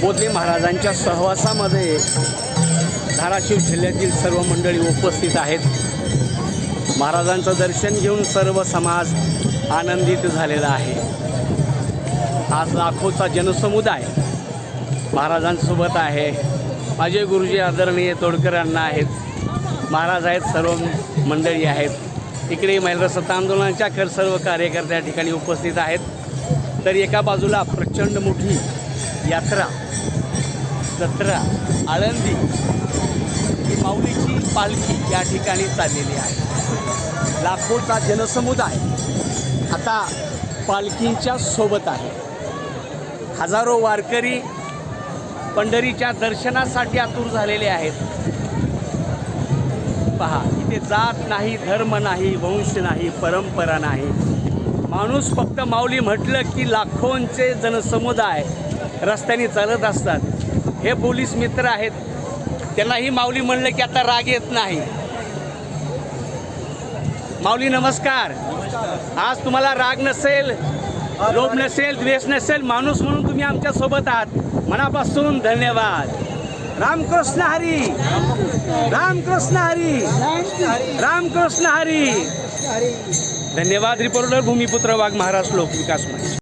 बोधले महाराजांच्या सहवासामध्ये धाराशिव जिल्ह्यातील सर्व मंडळी उपस्थित आहेत. महाराजांचं दर्शन घेऊन सर्व समाज आनंदित झालेला आहे. आज लाखोचा जनसमुदाय महाराजांसोबत आहे. माझे गुरुजी आदरणीय तोडकरांना आहेत. महाराज आहेत सर्व मंडळी आहेत. इकडे महिला सत्ता आंदोलनाच्या सर्व कार्यकर्त्या ठिकाणी उपस्थित आहेत. तर एका बाजूला प्रचंड मोठी यात्रा जत्रा आळंदी ही माऊलीची पालखी या ठिकाणी चाललेली आहे. लाखोचा जनसमुदाय आता पालखींच्या सोबत आहे. हजारो वारकरी पंढरीच्या दर्शनासाठी आतुर झालेले आहेत. पहा इथे जात नाही धर्म नाही वंश नाही परंपरा नाही. माणूस फक्त माऊली म्हटलं की लाखोंचे जनसमुदाय रस्त्याने चालत असतात. हे पोलीस मित्र आहेत. त्यांनाही माऊली म्हणलं की आता राग येत नाही. माऊली नमस्कार. आज तुम्हाला राग नसेल लोभ नसेल द्वेष नसेल माणूस म्हणून तुम्ही आमच्यासोबत आहात. मनापासून धन्यवाद. रामकृष्ण हरी. रामकृष्ण हरी. रामकृष्ण हरी. धन्यवाद रिपोर्टर भूमिपुत्र वाघ महाराष्ट्र लोक विकास मंच.